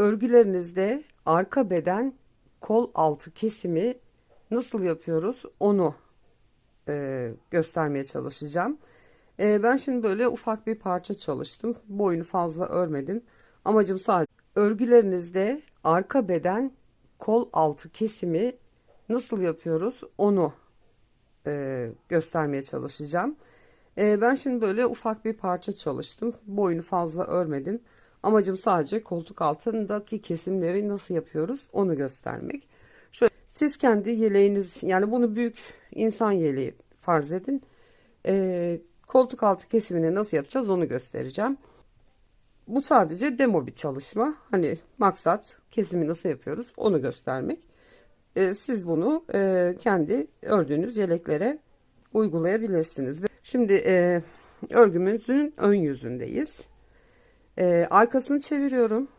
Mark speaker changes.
Speaker 1: Örgülerinizde arka beden kol altı kesimi nasıl yapıyoruz onu e, göstermeye çalışacağım. E, ben şimdi böyle ufak bir parça çalıştım. Boyunu fazla örmedim. Amacım sadece örgülerinizde arka beden kol altı kesimi nasıl yapıyoruz onu e, göstermeye çalışacağım. E, ben şimdi böyle ufak bir parça çalıştım. Boyunu fazla örmedim. Amacım sadece koltuk altındaki kesimleri nasıl yapıyoruz onu göstermek. Şöyle siz kendi yeleğiniz yani bunu büyük insan yeleği farz edin. E, koltuk altı kesimini nasıl yapacağız onu göstereceğim. Bu sadece demo bir çalışma. Hani maksat kesimi nasıl yapıyoruz onu göstermek. E, siz bunu e, kendi ördüğünüz yeleklere uygulayabilirsiniz. Şimdi e, örgümüzün ön yüzündeyiz. E, arkasını çeviriyorum.